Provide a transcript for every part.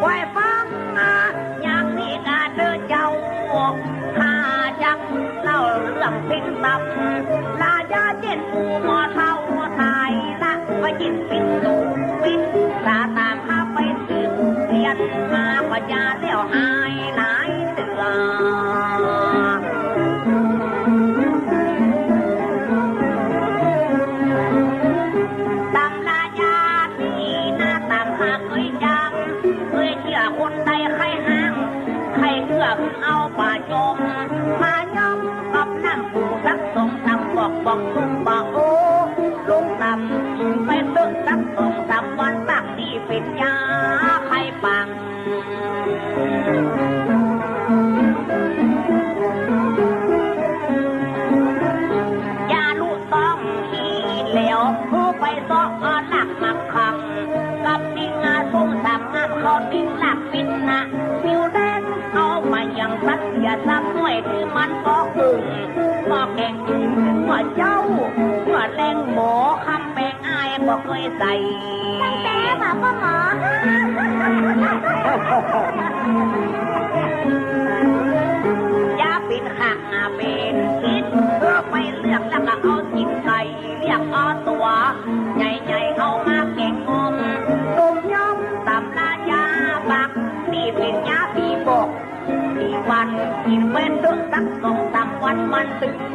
ไว้ฟังนะอย่างนี้กา มมาย่อมกับน้ำปูสักสงสามบอกบอกตุ้มบ่าโอ้ลุงตำไปตึกสักสงสามวันตักดีเป็นยาใครปังอย่าลูกต้องขีเหลวผู้ไปซ้อก็หลักมักคังกับดิ่งอาสงสามงามเขาดิง อย่าซ้ำหน่วยที่มันก็อึ่งก็แก่งอึ่งว่าเจ้าว่าแรงหมอคำแปลงอายก็เคยใส่ตั้งแต่มาพ่อหมออย่าเป็นหักอาเป็นคิดเพื่อไปเลือกแล้วก็เอาจิตใส่เรียกเอาตัวใหญ่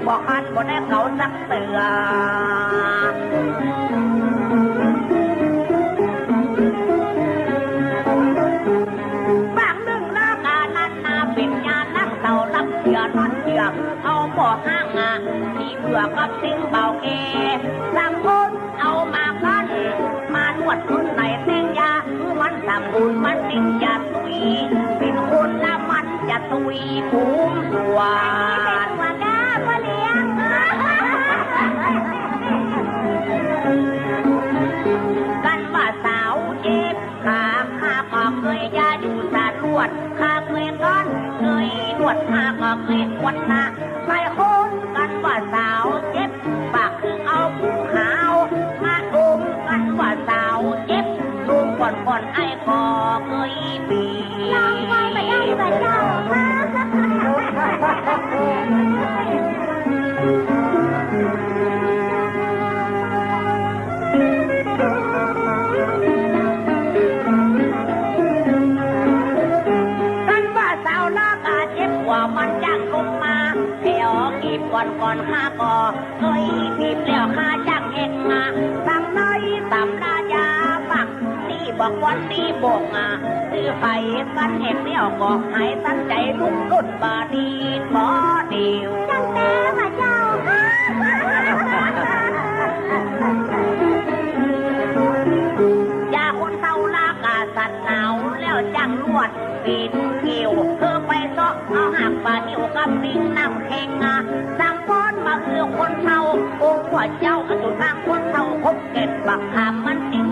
บอกอันบ่ได้เขาสักเตือบางเรื่งลากานันนาเป็นยาลักเต่าลักเสือนอนเสือเอาบ่อห้างอะที่เบื่อกับสิงเบาเกสามคนเอามากันมานวดคนไหนแตงยาคือมันทำบุญมันติดยาตุยเป็นคนละมันจะตุยภูมิสวา ดข้าเคยก้อนเคยนวดข้าก็เคยควันนะหลายคนกันว่าสาวเจ็บปากคือเอาผู้ขาวมาอมกันว่าสาวเจ็บลูกก่อนก่อนไอ้ก็เคยปี วกีบก่อนก่อนข้าก็เคยบีบแล้วข้าจ้างเองมาตำน้อยตำลายาปักนี่บอกวันนี้บอกอะซื้อไปกันเห็นแล้วก็หายตั้งใจลุกขึ้นบาดีขอเดียวตั้งแต่มาเจ้ายาคนเศร้าลากาสัตว์หนาวแล้วจังลวดปีนเกี่ยวเธอ เอาหักปลาเดี่ยวกับลิงน้ำแข็งอะสังป้อนมาคือคนเฒ่าโอ้ว่าเจ้าอสุทางคนเฒ่าพบเก็บบักขามมันติด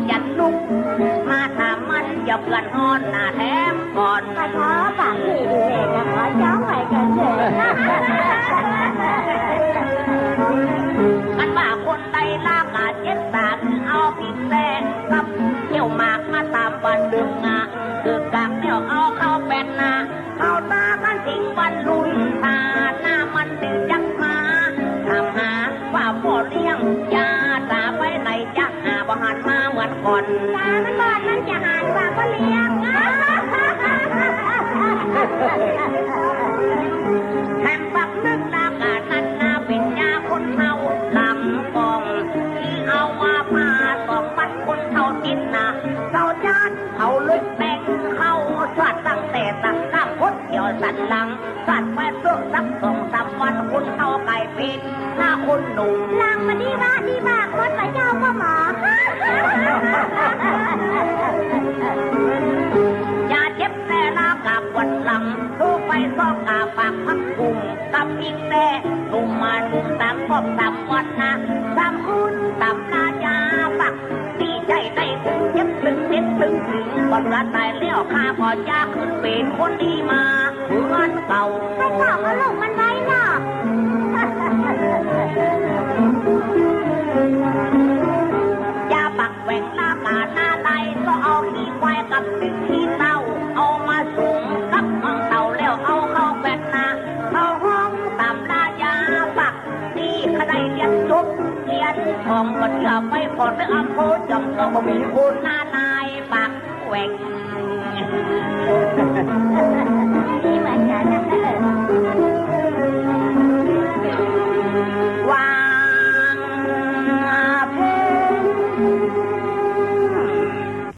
ยาตาไปไหนจะหาบ่หันมาเหมือนก่อนตามันบอดมันจะหานปากพ่อเลี้ยงแถมปักนึกลากานันนาเป็นยาคนเฒ่าลำกองที่เอาว่าพาสองมันคนเฒ่าติดนาเศร้าจานเขาลึกแบ่งเข้าสวัดตั้งแต่ตั้ง สันหลังสัตว์แม่เสื้อสักสองสามวันคนเฒ่าไก่ปิดหน้าคนหนุ่มลังมาดีว่าดีว่าคนมาเจ้าพ่อหมออย่าเจ็บแต่ลากับวันหลังทูไปซอกกาปากพักกุมกับอีกแต่ตุ่มมาตุ่มตามพอกตามวันนะตามคุณตามนายาปักดีใจได้ถึงเจ็บ ถึงถึงบรรลัดแต่เลี้ยวข้าก็จะขึ้นเป็นคนดีมาเหมือนเก่าไปถามมาลูกมันไว้หน่ะจะปักแหว่งหน้ากาหน้าไตก็เอาที่ควายกับสิ่ที่เต่าเอามาสูงกับมังเต่าแล้วเอาเข้าแหว่หน้าเข้าห้องตามหน้ายาปักนี่ขนาดเรียนจบเรียนทองก็เชื่อไปก่อนไม่อำเภอจำก็องมีคนหน้าหน้าะ